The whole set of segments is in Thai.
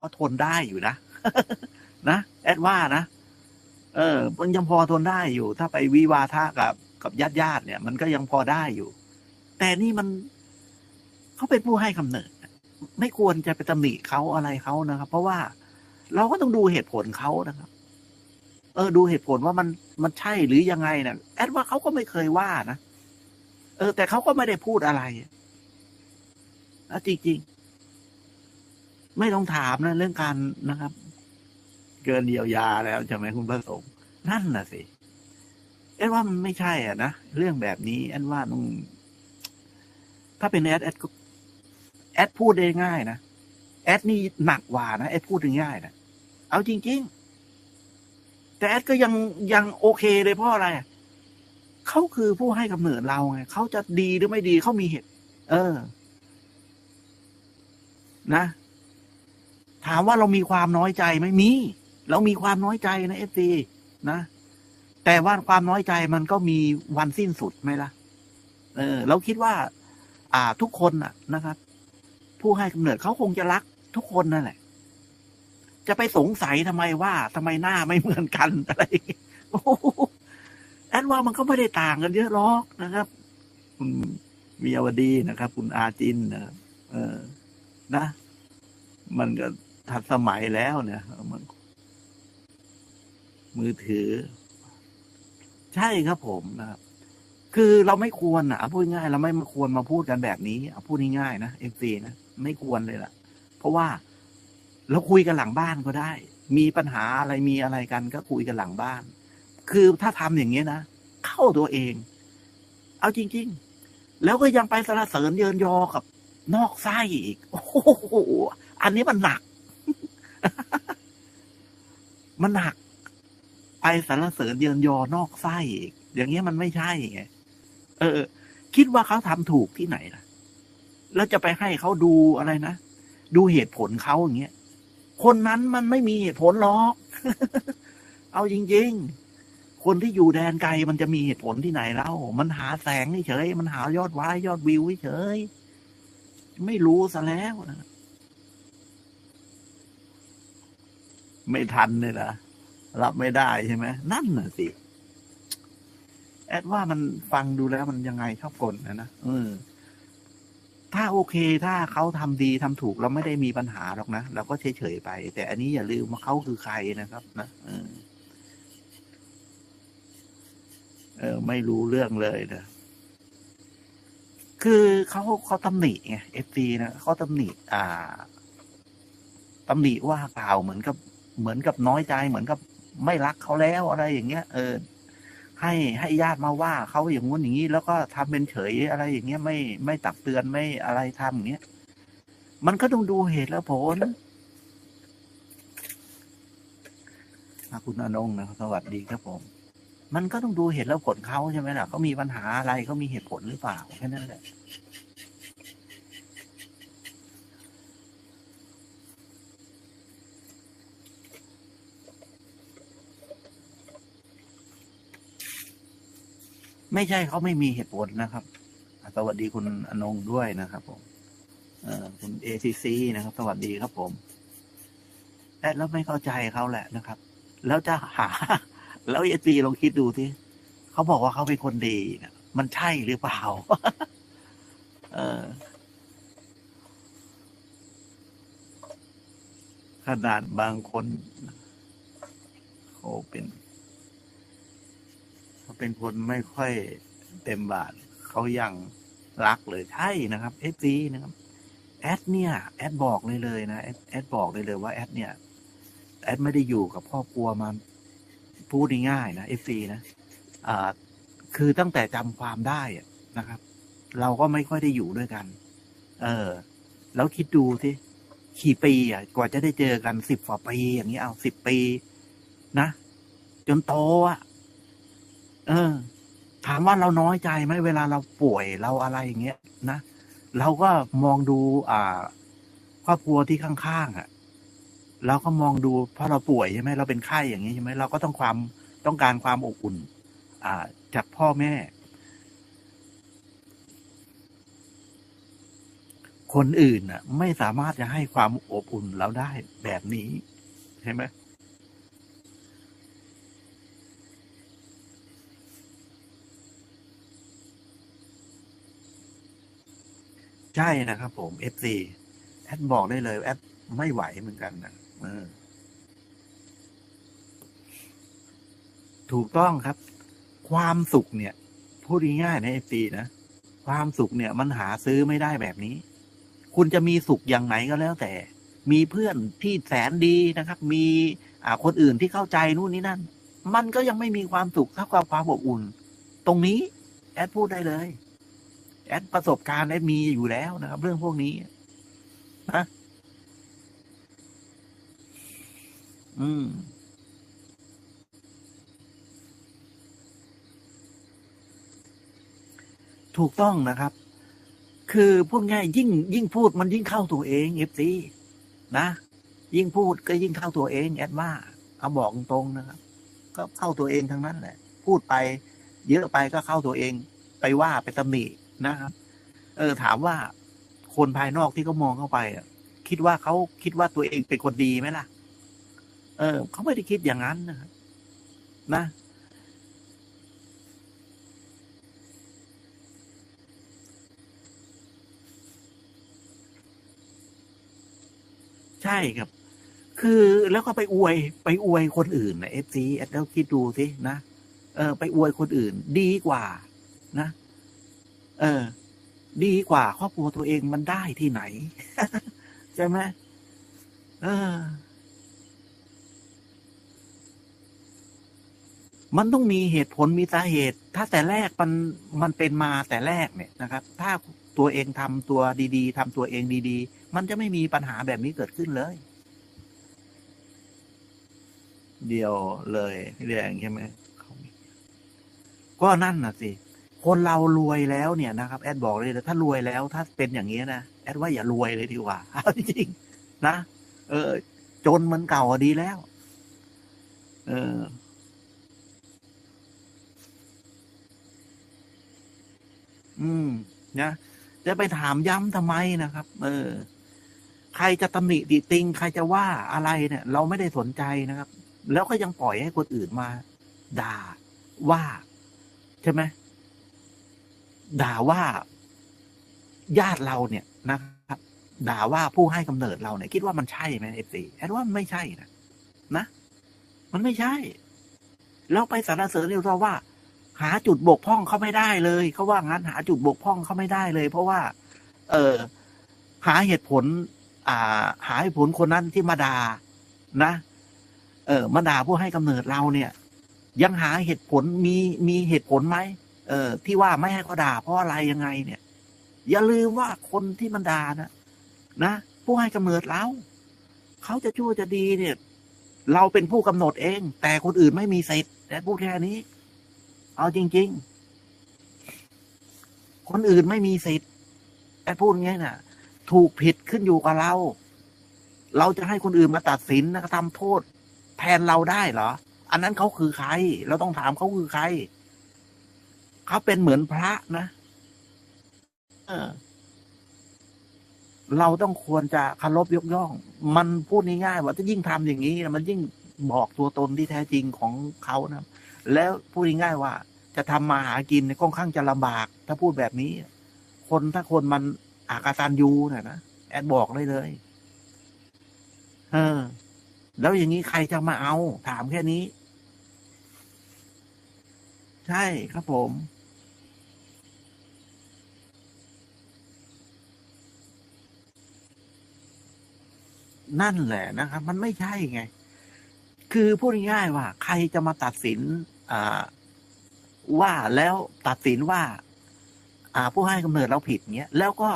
ก็ทนได้อยู่นะนะแอดว่านะเออ มันยังพอทนได้อยู่ ถ้าไปวิวาทะกับกับญาติญาติเนี่ย มันก็ยังพอได้อยู่ แต่นี่มันเขาเป็นผู้ให้กำเนิด ไม่ควรจะไปตำหนิเขาอะไรเขานะครับ เพราะว่าเราก็ต้องดูเหตุผลเขานะครับ เออ ดูเหตุผลว่ามันมันใช่หรือยังไงเนี่ยแอดว่าเขาก็ไม่เคยว่านะเออ แต่เขาก็ไม่ได้พูดอะไรอะจริง ไม่ต้องถามนะเรื่องการนะครับ เกินเยียวยาแล้วใช่ไหมคุณพระสงฆ์นั่นน่ะสิแอดว่ามันไม่ใช่อะนะเรื่องแบบนี้แอดว่าต้องถ้าเป็นแอดแอดก็แอดพูดได้ง่ายนะแอดนี่หนักกว่านะแอดพูดได้ง่ายนะเอาจริง ๆ แต่แอดก็ยังยังโอเคเลยเพราะอะไรเขาคือผู้ให้กำเนิดเราไงเขาจะดีหรือไม่ดีเขามีเหตุ เออ นะ ถามว่าเรามีความน้อยใจไหมมี เรามีความน้อยใจนะเอฟซีนะ แต่ว่าความน้อยใจมันก็มีวันสิ้นสุดไหมล่ะ เออ เราคิดว่า อ่าทุกคนน่ะนะครับ ผู้ให้กำเนิดเขาคงจะรัก ทุกคนนั่นแหละ จะไปสงสัยทำไมว่าทำไมหน้าไม่เหมือนกันอะไรแอดว่ามันก็ไม่ได้ต่างกันเยอะหรอกนะครับ คุณมียวดีนะครับ คุณอาจินนะเออ นะ มันก็ ทันสมัยแล้วเนี่ยมันมือถือ ใช่ครับผมนะครับ คือเราไม่ควรอะพูดง่าย เราไม่ควรมาพูดกันแบบนี้เอาพูดง่ายๆนะเอฟซีนะไม่ควรเลยล่ะ เพราะว่าเราคุยกันหลังบ้านก็ได้ มีปัญหาอะไรมีอะไรกันก็คุยกันหลังบ้าน คือถ้าทำอย่างนี้ยนะเข้าตัวเอง เอาจริง ๆ แล้วก็ยังไปสรรเสริญเยินยอกับนอกไส้อีก โอ้โห อันนี้มันหนัก มันหนัก ไปสรรเสริญเยินยอนอกไส้อีกอย่างเงี้ยมันไม่ใช่ไงเออ คิดว่าเขาทำถูกที่ไหนล่ะ แล้วจะไปให้เขาดูอะไรนะ ดูเหตุผลเขาอย่างเงี้ย คนนั้นมันไม่มีเหตุผลหรอก เอาจริง ๆ คนที่อยู่แดนไกลมันจะมีเหตุผลที่ไหนเล่ามันหาแสงเฉย มันหายอดวายยอดวิวเฉย ไม่รู้ซะแล้วนะ ไม่ทันเลยนะรับไม่ได้ใช่ไหมนั่นน่ะสิ แอดว่ามันฟังดูแล้วมันยังไงชอบกลนะนะเออ ถ้าโอเค ถ้าเขาทำดีทำถูกเราไม่ได้มีปัญหาหรอกนะเราก็เฉยๆไป แต่อันนี้อย่าลืมว่าเขาคือใครนะครับ นะเออเออ ไม่รู้เรื่องเลยนะคือเขาเขาตำหนิไงเอฟซีนะเขาตำหนิอ่าตำหนิว่ากล่าวเหมือนกับ เหมือนกับน้อยใจ เหมือนกับไม่รักเขาแล้วอะไรอย่างเงี้ย เออ ให้ให้ญาติมาว่าเขาอย่างงู้นอย่างนี้ แล้วก็ทำเป็นเฉยอะไรอย่างเงี้ยไม่ไม่ตักเตือนไม่อะไรทำอย่างเงี้ยมันก็ต้องดูเหตุและผลคุณอนงนะสวัสดีครับผม มันก็ต้องดูเหตุและผลเขาใช่ไหมล่ะเขามีปัญหาอะไรเขามีเหตุผลหรือเปล่าแค่นั้นแหละ ไม่ใช่เขาไม่มีเหตุผลนะครับ สวัสดีคุณอนงค์ด้วยนะครับผมเอ่อคุณเอซีซีนะครับ สวัสดีครับผมแต่แล้วไม่เข้าใจเขาแหละนะครับ แล้วจะหา แล้วเอซีลองคิดดูที่เขาบอกว่าเขาเป็นคนดีนะมันใช่หรือเปล่า เออขนาดบางคนเขาเป็น เป็นคนไม่ค่อยเต็มบาทเขายังรักเลยใช่นะครับเอฟซีนะครับแอดเนี่ยแอดบอกเลยเลยนะแอดแอดบอกเลยเลยว่าแอดเนี่ยแอดไม่ได้อยู่กับครอบครัวมาพูดง่ายๆนะเอฟซีนะอ่าคือตั้งแต่จำความได้อะนะครับ เราก็ไม่ค่อยได้อยู่ด้วยกัน เออ แล้วคิดดูสิกี่ปีอะ กว่าจะได้เจอกันสิบกว่าปีอย่างนี้เอาสิบปี นะ จนโตอะ เออ ถามว่าเราน้อยใจไหมเวลาเราป่วยเราอะไรอย่างเงี้ยนะเราก็มองดู อ่า ครอบครัวที่ข้างๆอะเราก็มองดูเพราะเราป่วยใช่ไหมเราเป็นไข้อย่างนี้ใช่ไหมเราก็ต้องความต้องการความอบอุ่น อ่า จากพ่อแม่ คนอื่นน่ะ ไม่สามารถจะให้ความอบอุ่นเราได้แบบนี้ใช่ไหม ใช่นะครับผม FC แอดบอกได้เลย แอดไม่ไหวเหมือนกันนะออถูกต้องครับ ความสุขเนี่ยพูดง่ายๆนะ FC นะ ความสุขเนี่ยมันหาซื้อไม่ได้แบบนี้ คุณจะมีสุขอย่างไหนก็แล้วแต่ มีเพื่อนที่แสนดีนะครับ มีอ่าคนอื่นที่เข้าใจนู่นนี่นั่น มันก็ยังไม่มีความสุขเท่ากับความอบอุ่น ตรงนี้ แอดพูดได้เลย แอดประสบการณ์แอดมีอยู่แล้วนะครับ เรื่องพวกนี้นะอืมถูกต้องนะครับ คือพูดง่ายยิ่ง ยิ่งพูดมันยิ่งเข้าตัวเองเอฟซีนะ ยิ่งพูดก็ยิ่งเข้าตัวเอง แอดว่าเอาบอกตรงนะครับ ก็เข้าตัวเองทั้งนั้นแหละ พูดไป เยอะไปก็เข้าตัวเอง ไปว่าไปตำหนิ นะครับเออถามว่าคนภายนอกที่เขามองเข้าไปอะ คิดว่าเขาคิดว่าตัวเองเป็นคนดีไหมล่ะ เออเขาไม่ได้คิดอย่างนั้นนะนะใช่ครับ คือแล้วก็ไปอวยไปอวยคนอื่นนะเอฟซีแล้วคิดดูสินะ เออ ไปอวยคนอื่น ดีกว่า นะ เออ ดีกว่าครอบครัวตัวเองมันได้ที่ไหน ใช่ไหมเออ มันต้องมีเหตุผลมีสาเหตุ ถ้าแต่แรกมันมันเป็นมาแต่แรกเนี่ยนะครับ ถ้าตัวเองทำตัวดีๆทำตัวเองดี ๆ มันจะไม่มีปัญหาแบบนี้เกิดขึ้นเลย เดียวเลยเรียงใช่ไหมก็นั่นน่ะสิ คนเรารวยแล้วเนี่ยนะครับแอดบอกเลยนะถ้ารวยแล้วถ้าเป็นอย่างนี้นะแอดว่าอย่ารวยเลยดีกว่าจริงนะเออ จนมันเก่าดีแล้ว เอออืมนะจะไปถามย้ำทำไมนะครับ เออ ใครจะตำหนิติติง ใครจะว่าอะไรเนี่ย เราไม่ได้สนใจนะครับ แล้วก็ยังปล่อยให้คนอื่นมา ด่าว่า ใช่ไหม ด่าว่าญาติเราเนี่ยนะครับด่าว่าผู้ให้กำเนิดเราเนี่ยคิดว่ามันใช่ไหมเอฟซีแอดว่าไม่ใช่นะนะมันไม่ใช่ แล้วไปสรรเสริญเรียกว่า หาจุดบกพร่องเขาไม่ได้เลยเขาว่างั้นหาจุดบกพร่องเขาไม่ได้เลย เพราะว่า เออหาเหตุผล อ่า หาเหตุผลคนนั้นที่มาด่านะ เออมาด่าผู้ให้กำเนิดเราเนี่ย ยังหาเหตุผลมีมีเหตุผลไหม เออที่ว่าไม่ให้เขาด่าเพราะอะไรยังไงเนี่ย อย่าลืมว่าคนที่มันด่านะนะผู้ให้กำเนิดเราเขาจะชั่วจะดีเนี่ย เราเป็นผู้กำหนดเอง แต่คนอื่นไม่มีสิทธิ์แต่พูดแค่นี้ เอาจริง ๆ คนอื่นไม่มีสิทธิ์แต่พูดงี้น่ะ ถูกผิดขึ้นอยู่กับเรา เราจะให้คนอื่นมาตัดสินนะทำโทษ แทนเราได้เหรอ อันนั้นเขาคือใคร เราต้องถามเขาคือใคร เขาเป็นเหมือนพระนะเออ เราต้องควรจะคารพยกย่อง มันพูดง่ายๆว่าถ้ายิ่งทำอย่างนี้มันยิ่งบอกตัวตนที่แท้จริงของเขานะแล้วพูดง่ายๆว่า จะทำมาหากินค่อนข้างจะลำบาก ถ้าพูดแบบนี้ คนถ้าคนมันอากาตันยูน่ะนะแอดบอกเลยเลยเออ แล้วอย่างนี้ใครจะมาเอา ถามแค่นี้ ใช่ครับผม นั่นแหละนะครับ มันไม่ใช่ไง คือพูดง่ายๆว่า ใครจะมาตัดสินอว่าแล้วตัดสินว่า อ่า ผู้ให้กำเนิดเราผิดเนี้ยแล้วก็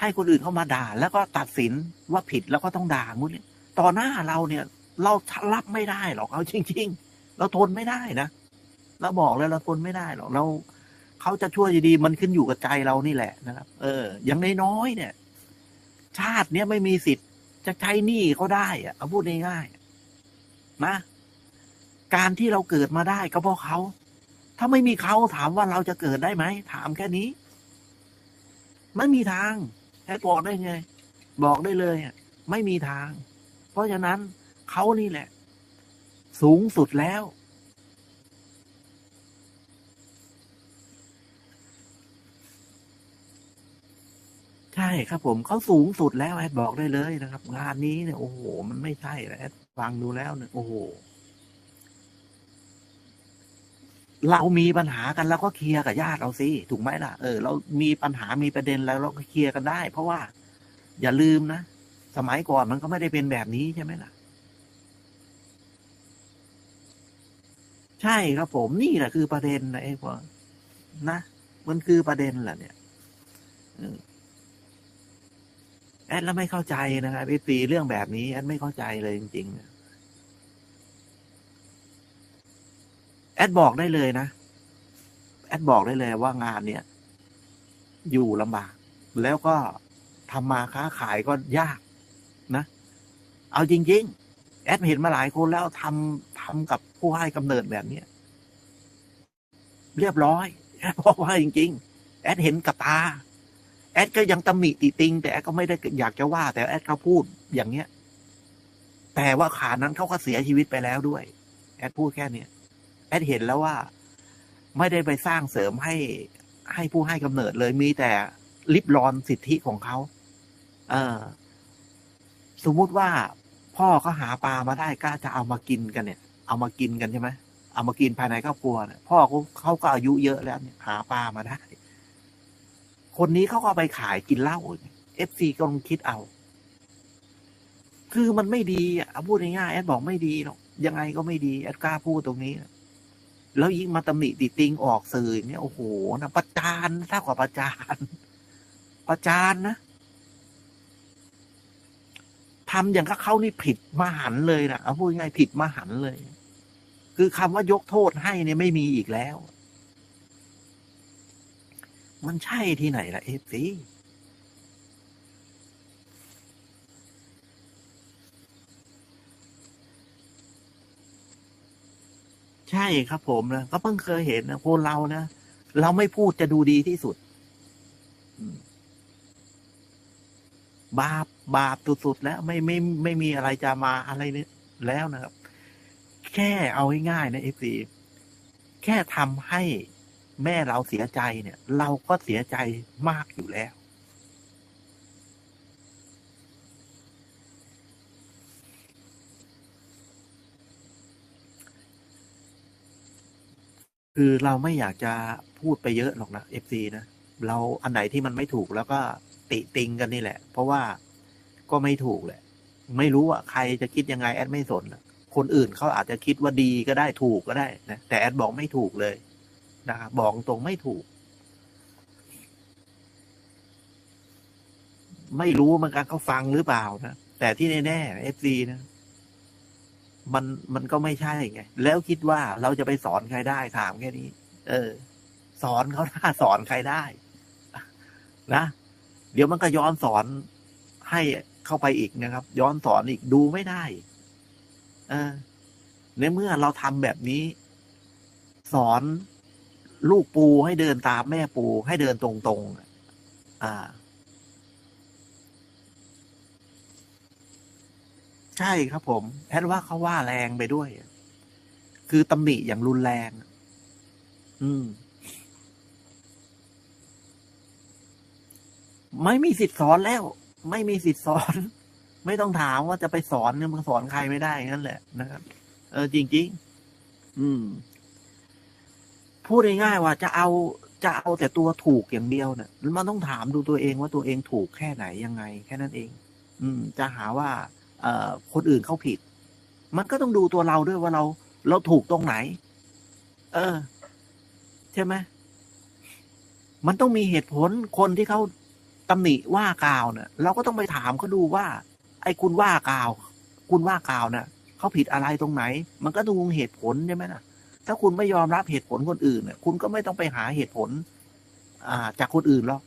ให้คนอื่นเข้ามาด่า แล้วก็ตัดสินว่าผิดแล้วก็ต้องด่างุ้นเนี่ยต่อหน้าเราเนี่ย เรารับไม่ได้หรอกเอาจริง ๆ เราทนไม่ได้นะเราบอกเลยเราทนไม่ได้หรอกเราเขาจะช่วยดีมันขึ้นอยู่กับใจเรานี่แหละนะครับ เออ อย่างน้อยๆเนี่ย ชาติเนี้ยไม่มีสิทธิ์ จะใช้หนี้เขาได้อะเอาพูดง่ายๆนะ การที่เราเกิดมาได้ก็เพราะเขา ถ้าไม่มีเขาถามว่าเราจะเกิดได้ไหม ถามแค่นี้ ไม่มีทางแค่บอกได้ไง บอกได้เลยอะไม่มีทาง เพราะฉะนั้นเขานี่แหละ สูงสุดแล้ว ใช่ครับผมเขาสูงสุดแล้วแอดบอกได้เลยนะครับ งานนี้เนี่ยโอ้โห มันไม่ใช่แล้วแอดฟังดูแล้วเนี่ยโอ้โห เรามีปัญหากันเราก็เคลียร์กับญาติเราสิถูกไหมล่ะเออเรามีปัญหามีประเด็นแล้วเราก็เคลียร์กันได้ เพราะว่า อย่าลืมนะสมัยก่อนมันก็ไม่ได้เป็นแบบนี้ใช่ไหมล่ะ ใช่ครับผมนี่แหละคือประเด็นนะไอ้พวกนะมันคือประเด็นแหละเนี่ย อ แอดแล้วไม่เข้าใจนะครับไอ้ปีเรื่องแบบนี้แอดไม่เข้าใจเลยจริงๆแอดบอกได้เลยนะแอดบอกได้เลยว่างานเนี้ยอยู่ลำบาก แล้วก็ทำมาค้าขายก็ยากนะ เอาจริง ๆ แอดเห็นมาหลายคนแล้วทำทำกับผู้ให้กำเนิดแบบนี้เรียบร้อยแอดบอกว่าจริง ๆ แอดเห็นกับตา แอดก็ยังตำหนิติติง แต่แอดก็ไม่ได้อยากจะว่า แต่แอดก็พูดอย่างเนี้ย แต่ว่าขานั้นเขาก็เสียชีวิตไปแล้วด้วย แอดพูดแค่เนี้ยแอดเห็นแล้วว่า ไม่ได้ไปสร้างเสริมให้ให้ผู้ให้กำเนิดเลยมีแต่ลิบรอนสิทธิของเขาเออสมมุติว่าพ่อเขาหาปลามาได้ก็จะเอามากินกันเนี่ย เอามากินกันใช่ไหมเอามากินภายในครอบครัวเนี่ยพ่อเขาเขาก็อายุเยอะแล้วเนี่ยหาปลามาได้ คนนี้เขาก็เอาไปขายกินเหล้าเอฟซีก็ลองคิดเอา คือมันไม่ดีอะเอาพูดง่ายๆแอดบอกไม่ดีหรอกยังไงก็ไม่ดีแอดกล้าพูดตรงนี้ แล้วยิ่งมาตำหนิติติงออกสื่ออย่างเนี่ยโอ้โหนะประจานเท่ากับประจานประจานนะทำอย่างกับเขานี่ผิดมหันเลยนะเอาพูดง่ายผิดมหันเลย คือคำว่ายกโทษให้เนี่ยไม่มีอีกแล้ว มันใช่ที่ไหนล่ะเอฟซีใช่ครับผมนะก็เพิ่งเคยเห็นนะคนเรานะเราไม่พูดจะดูดีที่สุด บาปบาปสุดๆแล้วไม่ไม่ไม่มีอะไรจะมาอะไรนี่แล้วนะครับ แค่เอาง่ายๆนะเอฟซีแค่ทำให้ แม่เราเสียใจเนี่ย เราก็เสียใจมากอยู่แล้ว คือเราไม่อยากจะพูดไปเยอะหรอกนะเอฟซีนะเราอันไหนที่มันไม่ถูกแล้วก็ติติงกันนี่แหละ เพราะว่าก็ไม่ถูกแหละ ไม่รู้อะใครจะคิดยังไงแอดไม่สนคนอื่นเขาอาจจะคิดว่าดีก็ได้ถูกก็ได้นะแต่แอดบอกไม่ถูกเลย นะครับบอกตรงไม่ถูก ไม่รู้เหมือนกันเขาฟังหรือเปล่านะแต่ที่แน่ๆเอฟซีนะมันมันก็ไม่ใช่ไง แล้วคิดว่าเราจะไปสอนใครได้ถามแค่นี้ เออ สอนเขาถ้าสอนใครได้ นะ เดี๋ยวมันก็ย้อนสอนให้เข้าไปอีกนะครับ ย้อนสอนอีกดูไม่ได้ เออ ในเมื่อเราทำแบบนี้ สอน ลูกปูให้เดินตามแม่ปูให้เดินตรงๆ อ่า ใช่ครับผมแอดว่าเขาว่าแรงไปด้วย คือตำหนิอย่างรุนแรง อืม ไม่มีสิทธิ์สอนแล้ว ไม่มีสิทธิ์สอน ไม่ต้องถามว่าจะไปสอนเนี่ยมันสอนใครไม่ได้นั่นแหละนะครับ เออจริง ๆ อืม พูดง่ายๆว่าจะเอาจะเอาแต่ตัวถูกอย่างเดียวเนี่ยมันต้องถามดูตัวเองว่าตัวเองถูกแค่ไหนยังไง แค่นั้นเอง อืม จะหาว่า เอ่อคนอื่นเขาผิด มันก็ต้องดูตัวเราด้วยว่าเรา เราถูกตรงไหน เออ ใช่ไหมมันต้องมีเหตุผลคนที่เขาตำหนิว่ากล่าวเนี่ยเราก็ต้องไปถามเขาดูว่า ไอ้คุณว่ากล่าว คุณว่ากล่าวเนี่ยเขาผิดอะไรตรงไหน มันก็ดูเหตุผลใช่ไหมนะ ถ้าคุณไม่ยอมรับเหตุผลคนอื่นเนี่ยคุณก็ไม่ต้องไปหาเหตุผล อ่า จากคนอื่นหรอก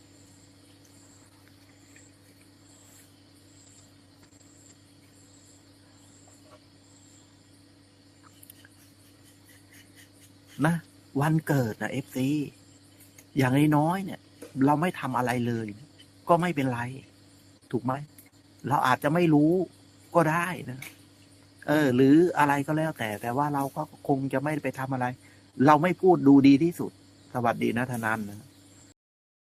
นะวันเกิดนะเอฟซีอย่างน้อยๆเนี่ย เราไม่ทำอะไรเลย ก็ไม่เป็นไร ถูกไหม เราอาจจะไม่รู้ก็ได้นะ เออ หรืออะไรก็แล้วแต่ แต่ว่าเราก็คงจะไม่ไปทำอะไร เราไม่พูดดูดีที่สุด สวัสดีนะธนันนะ